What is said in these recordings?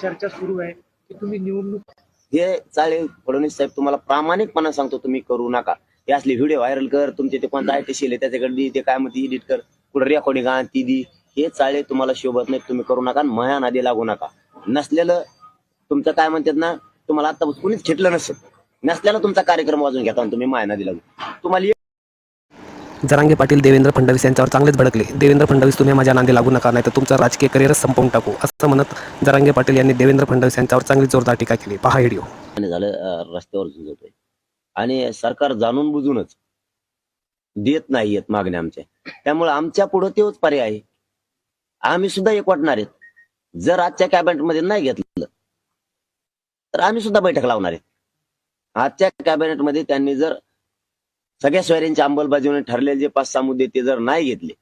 चर्चा सुरू आहे की तुम्ही निवडणूक हे चालेल फडणवीस साहेब तुम्हाला प्रामाणिकपणा सांगतो तुम्ही करू नका. हे असले व्हिडिओ व्हायरल कर तुमचे ते कोणता आहे त्याच्याकडे ते काय म्हणते एडिट कर. कुठं रेकॉर्डिंग आण ती दी. हे चाळे तुम्हाला शोभत नाही तुम्ही करू नका आणि मया नादी लागू नका. नसलेलं तुमचं काय म्हणतात ना तुम्हाला आता कुणीच खेटलं नसेल नसलेलं तुमचा कार्यक्रम वाजून घेता आणि तुम्ही माया नादी लागू. तुम्हाला जरांगे पाटील देवेंद्र फडणवीस यांच्यावर चांगलेच भडकले. देवेंद्र फडणवीस तुम्ही माझ्या नांदी लागू नका नाही तर तुमचं राजकीय करिअरच संपवून टाकू असं म्हणत जरांगे पाटील यांनी देवेंद्र फडणवीस यांच्यावर चांगली जोरदार टीका केली. पहा व्हिडिओ आणि झालं रस्त्यावर झुंजतोय. आणि सरकार जाणून बुजूनच देत नाहीयेत मागण्या आमच्या. त्यामुळे आमच्या पुढे तेच पर्याय आहे. आम्ही सुद्धा एक वाटणार आहेत. जर आजच्या कॅबिनेटमध्ये नाही घेतलं तर आम्ही सुद्धा बैठक लावणार आहेत. आजच्या कॅबिनेटमध्ये त्यांनी जर सगळ्या सोयऱ्यांच्या अंमलबजावणी ठरलेले जे पाच सहा मुद्दे ते जर नाही घेतले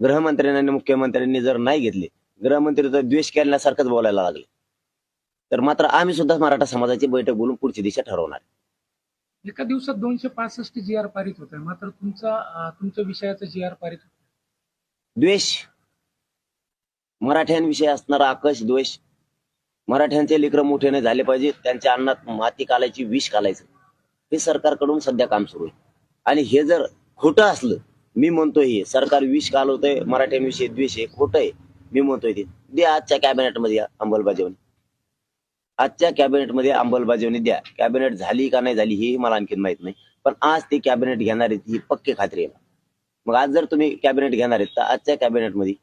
गृहमंत्र्यांनी आणि मुख्यमंत्र्यांनी जर नाही घेतले गृहमंत्री तर द्वेष केल्यासारखंच बोलायला लागले. तर मात्र आम्ही सुद्धा मराठा समाजाची बैठक बोलून पुढची दिशा ठरवणार एका दिवसात दोनशे पासष्ट जी आर पारित होत आहे. मात्र तुमचा तुमच्या विषयाचा जी आर पारित होत द्वेष. मराठ्यांविषयी असणारा आकश द्वेष. मराठ्यांचे लेकरं मोठे नाही झाले पाहिजे. त्यांच्या अन्नात माती कालायची विष कालायचं. हे सरकारकडून सध्या काम सुरू आहे. आणि हे जर खोटं असलं मी म्हणतोय हे सरकार विष घालवतंय मराठ्यांविषयी द्वेष आहे खोटं आहे मी म्हणतोय ते. द्या आजच्या कॅबिनेटमध्ये या अंमलबजावणी. आजच्या कॅबिनेटमध्ये अंमलबजावणी द्या. कॅबिनेट झाली का नाही झाली हेही मला आणखीन माहीत नाही. पण आज ते कॅबिनेट घेणार आहेत ही पक्की खात्री आहे मग आज जर तुम्ही कॅबिनेट घेणार आहेत तर आजच्या कॅबिनेटमध्ये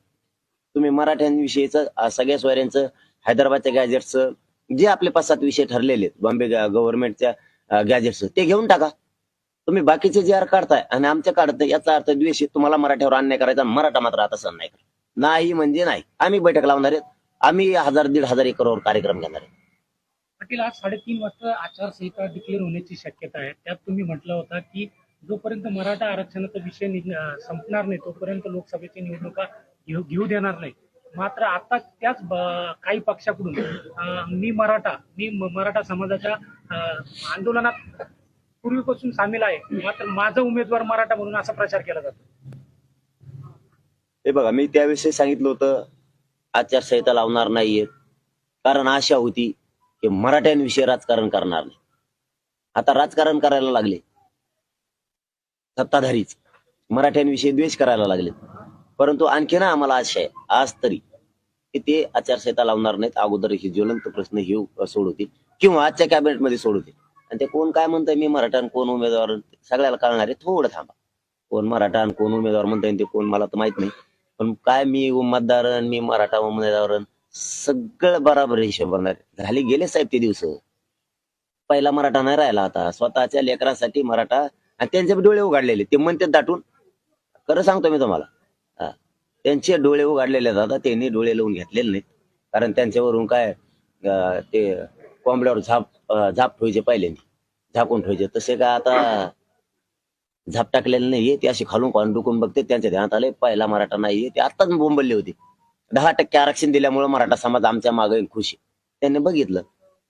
तुम्ही मराठ्यांविषयीचं सगळ्या सोयऱ्यांचं हैदराबादच्या गॅजेटचं जे आपले पाच सात विषय ठरलेले आहेत बॉम्बे गव्हर्नमेंटच्या गॅजेट्स ते घेऊन टाका. तुम्ही बाकीचे जे आर काढताय आणि आमच्या काढताय याचा अर्थ द्वेष आहे, तुम्हाला मराठ्यावर अन्याय करायचा मराठा मात्र आता सण नाही नाही म्हणजे नाही. आम्ही बैठक लावणार आहेत. आम्ही हजार दीड हजार एकरवर कार्यक्रम घेणार आहे पाटील आज साडेतीन वाजता आचारसंहिता डिक्लेअर होण्याची शक्यता आहे. त्यात तुम्ही म्हटलं होता की जोपर्यंत मराठा आरक्षणाचा विषय निघ- अं, संपणार नाही तोपर्यंत लोकसभेची निवडणुका घेऊ घेऊ देणार नाही. मात्र आता त्याच ब- काही पक्षाकडून अं, मी मराठा मी म- मराठा समाजाच्या अं, आंदोलनात पूर्वीपासून सामील आहे. मात्र माझा उमेदवार मराठा म्हणून असा प्रचार केला जातो. हे बघा मी त्याविषयी सांगितलं होतं आचारसंहिता लावणार नाहीये. कारण आशा होती की मराठ्यांविषयी राजकारण करणार नाही. आता राजकारण करायला लागले. सत्ताधारीच. मराठ्यांविषयी द्वेष करायला लागले परंतु आणखी आम्हाला आशा आहे आज तरी की ते आचारसंहिता लावणार नाहीत. अगोदर ही ज्वलंत प्रश्न हे सोडवतील किंवा आजच्या कॅबिनेटमध्ये सोडवतील आणि ते कोण काय म्हणतंय मी मराठा आणि कोण उमेदवार सगळ्याला कळणार आहे. थोडं थांबा. कोण मराठा आणि कोण उमेदवार म्हणताय ते कोण मला तर माहीत नाही. पण काय मी मतदार मी मराठा उमेदवार सगळं बराबर हिशोब बनणार झाले गेले साहेब ते दिवस. पहिला मराठा नाही राहिला आता. स्वतःच्या लेकरांसाठी मराठा आणि त्यांचे डोळे उघडलेले. ते म्हणतात दाटून. खरं सांगतो मी तुम्हाला. त्यांचे डोळे उघडलेले आहेत आता. त्यांनी डोळे लावून घेतलेले नाहीत. कारण त्यांच्यावरून काय ते कोंबड्यावर झाप झाप ठेवायचे पहिल्यांदा. झाकून ठेवायचे. तसे का आता झाप टाकलेले नाहीये ते असे खालून खालून डुकून बघते. त्यांच्या ध्यानात आले पहिला मराठा नाहीये ते आत्ताच बोंबलले होते. दहा टक्के आरक्षण दिल्यामुळे मराठा समाज आमच्या मागे खुशी त्यांनी बघितलं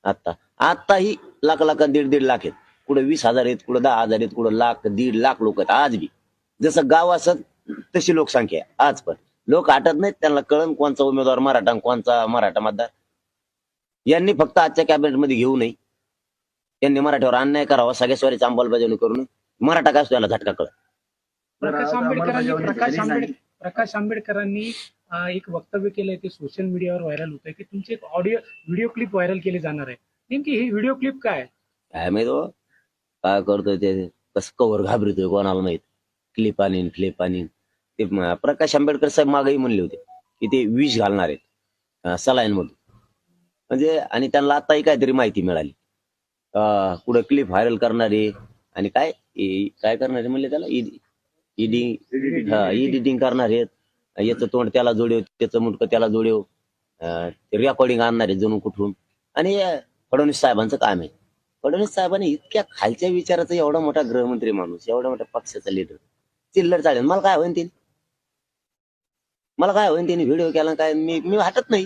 आता आत्ताही लाख लाख दीड दीड लाख आहेत. कुठे वीस हजार आहेत कुठं दहा हजार आहेत कुठं लाख दीड लाख लोक आहेत. आज बी. जसं गाव असत तशी लोकसंख्या आहे. आज पण. लोक आटत नाहीत. त्यांना कळण कोणचा उमेदवार मराठा कोणचा मराठा मतदार. यांनी फक्त आजच्या कॅबिनेटमध्ये घेऊ नये. यांनी मराठ्यावर अन्याय करावा सगळ्या स्वारीची अंमलबजावणी करून मराठा काय असतो याला झटका कळ प्रकाश आंबेडकरांनी प्रकाश आंबेडकर प्रकाश आंबेडकरांनी एक वक्तव्य केलंय ते सोशल मीडियावर व्हायरल होत आहे की तुमची एक ऑडिओ व्हिडिओ क्लिप व्हायरल केली जाणार आहे. नेमकी ही व्हिडिओ क्लिप काय? आहे? काय माहीत हो? काय करतोय ते? कसं कवर घाबरतोय कोणाला माहीत? क्लिप आणीन क्लिप आणीन. ते म- प्रकाश आंबेडकर साहेब मागही म्हणले होते की ते विष घालणार आहेत. सलाईन मधून म्हणजे आणि त्यांना आताही काहीतरी माहिती मिळाली. कुठं क्लिप व्हायरल करणारे आणि काय काय करणारे म्हणले त्याला? इडिंग हा एडिटिंग करणार. आहेत याचं तोंड त्याला जोडव त्याचं मुंडकं त्याला जोडव. रेकॉर्डिंग आणणार जणू कुठून. आणि फडणवीस साहेबांचं काम आहे. फडणवीस साहेबांनी इतक्या खालच्या विचाराचा एवढा मोठा गृहमंत्री माणूस एवढा मोठा पक्षाचा लीडर चिल्लर चालेल. मला काय होईन तिने मला काय होईन तिने व्हिडिओ केला काय? मी मी हटत नाही.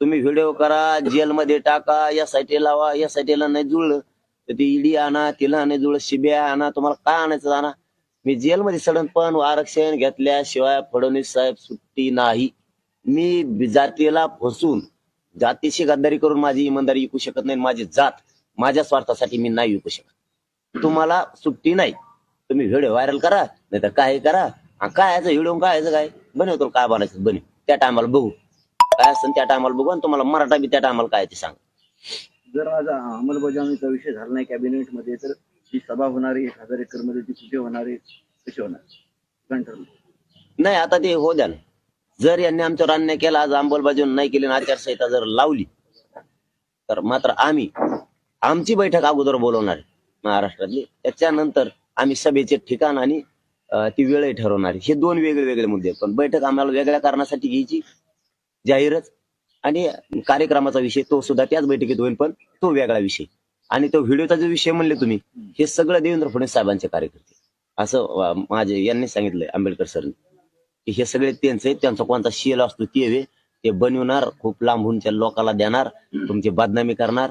तुम्ही व्हिडिओ करा जेलमध्ये टाका या साईटी लावा या साईटीला नाही जुळलं. तर ती ईडी आणा तिला नाही जुळलं शिब्या आणा तुम्हाला काय आणायचं आणा मी जेलमध्ये सडन पण आरक्षण घेतल्याशिवाय फडणवीस साहेब सुट्टी नाही. मी जातीला फसून जातीशी गद्दारी करून माझी इमानदारी विकू शकत नाही माझी जात माझ्या स्वार्थासाठी मी नाही विकू शकत. तुम्हाला सुट्टी नाही. तुम्ही व्हिडिओ व्हायरल करा नाही तर काय करा? काय व्हिडिओ काय काय? बनवतो काय बनायचं बनव त्या टायमाला बघू. काय असतं त्या टायमाला बघू आणि तुम्हाला मराठा बी त्या टायमाला काय ते सांग. जर आज अंमलबजावणीचा विषय झाला नाही कॅबिनेटमध्ये तर जी सभा होणार आहे एक हजार एकरमध्ये ती कुठे होणार आहे कशी होणार? काय ठरलं नाही आता ते हो द्या ना. जर यांनी आमच्यावर अन्याय केला आज अंमलबजावणी नाही केली आणि आचारसंहिता जर लावली तर मात्र आम्ही आमची बैठक अगोदर बोलवणार आहे महाराष्ट्रातली. त्याच्यानंतर आम्ही सभेचे ठिकाण आणि अं, ती वेळही ठरवणार आहे. हे दोन वेगळे वेगळे मुद्दे आहेत. पण बैठक आम्हाला वेगळ्या कारणासाठी घ्यायची जाहीरच. आणि कार्यक्रमाचा विषय तो सुद्धा त्याच बैठकीत होईल पण तो वेगळा विषय. आणि तो व्हिडिओचा जो विषय म्हणले तुम्ही हे सगळं देवेंद्र फडणवीस साहेबांचे कार्यकर्ते. असं माझे यांनी सांगितलंय आंबेडकर सरनी. की हे सगळे त्यांचे त्यांचा कोणता शेल असतो ते वे ते बनवणार खूप लांबूनच्या लोकांना देणार तुमची बदनामी करणार.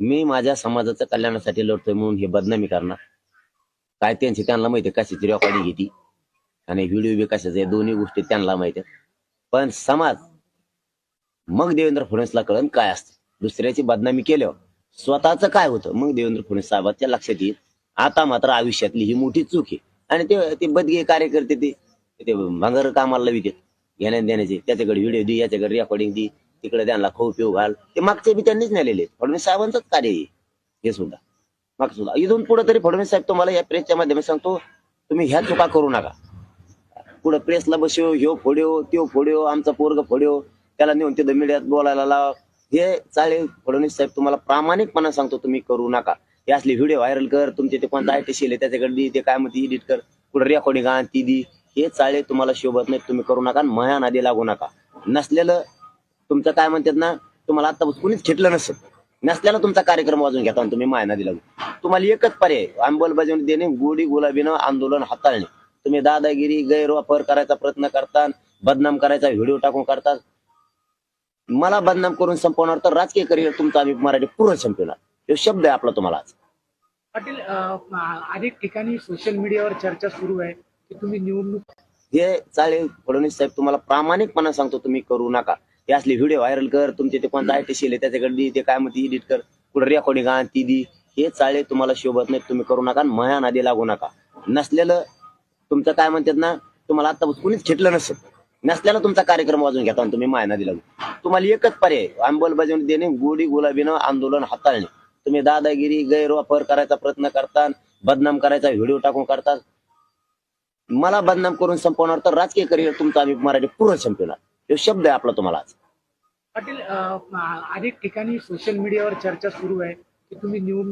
मी माझ्या समाजाच्या कल्याणासाठी लढतोय म्हणून हे बदनामी करणार. काय त्यांची त्यांना माहिती कशाची रेकॉर्डिंग घेती आणि व्हिडिओ बी कशाचे दोन्ही गोष्टी त्यांना माहिती पण समाज मग देवेंद्र फडणवीसला कळण काय असतं. दुसऱ्याची बदनामी केल्यावर स्वतःच काय होतं? मग देवेंद्र फडणवीस साहेबांच्या लक्षात येईल. आता मात्र आयुष्यातली ही मोठी चूक आहे. आणि ते ते बदगे कार्यकर्ते ते ते भंगार कामाला लावित घेण्या देण्याचे त्याच्याकडे व्हिडिओ दे याच्याकडे रेकॉर्डिंग दे तिकडे त्यांना खाऊ पिऊ घाल. ते मागचे बी त्यांनीच नेलेले फडणवीस साहेबांचंच कार्य आहे. हे सुद्धा. माग सुद्धा. इथून पुढे तरी फडणवीस साहेब तुम्हाला या प्रेसच्या माध्यमात सांगतो तुम्ही ह्या चुका करू नका. पुढे प्रेसला बसव ह्यो फोड्यो त्यो फोड्यो आमचा पोरग फोड्यो त्याला नेऊन तिथं मीडियात बोलायला लाव. हे चालेल फडणवीस साहेब तुम्हाला प्रामाणिकपणा सांगतो तुम्ही करू नका. हे असले व्हिडिओ व्हायरल कर तुमचे ते कोणता आय आहे त्याच्याकडे ते काय म्हणते एडिट कर. कुठं रेकॉर्डिंग आण ती दी. हे चाळे तुम्हाला शोभत नाही तुम्ही करू नका मया नादी लागू नका. नसलेलं तुमचं काय म्हणतात ना तुम्हाला आता कुणीच खेटलं नसेल नसलेलं तुमचा कार्यक्रम वाजून घेता आणि तुम्ही माया नादी लागू. तुम्हाला एकच पर्याय अंमलबजावणी देणे गोडी गुलाबीनं आंदोलन हाताळणे. तुम्ही दादागिरी गैरवापर करायचा प्रयत्न करता बदनाम करायचा व्हिडिओ टाकून करता मला बदनाम करून संपवणार तर राजकीय करिअर तुमचा आम्ही मराठी पूर्ण संपवणार. हे शब्द आहे आपला तुम्हाला आज. पाटील अनेक ठिकाणी सोशल मीडियावर चर्चा सुरू आहे की तुम्ही निवडणूक हे चालेल फडणवीस साहेब तुम्हाला प्रामाणिकपणा सांगतो तुम्ही करू नका. हे असले व्हिडिओ व्हायरल कर तुमचे ते कोणता आय टी आहे त्याच्याकडे ते काय म्हणते एडिट कर. पुढे रेकॉर्डिंग आण ती दी. हे चाळे तुम्हाला शोभत नाही तुम्ही करू नका आणि मया नादी लागू नका. नसलेलं तुमचं काय म्हणतात ना तुम्हाला आता कुणीच खेटलं नसेल नसल्याला तुमचा कार्यक्रम वाजून घेता आणि तुम्ही मायना दिला. तुम्हाला एकच पर्याय अंमलबजावणी देणे गोडी गुलाबीनं आंदोलन हाताळणे. तुम्ही दादागिरी गैरवापर करायचा प्रयत्न करता बदनाम करायचा व्हिडिओ टाकून करता मला बदनाम करून संपवणार तर राजकीय करिअर तुमचा आम्ही मराठी पूर्ण संपवणार. हे शब्द आहे आपला तुम्हाला आज. पाटील अनेक ठिकाणी सोशल मीडियावर चर्चा सुरू आहे की तुम्ही निवडणूक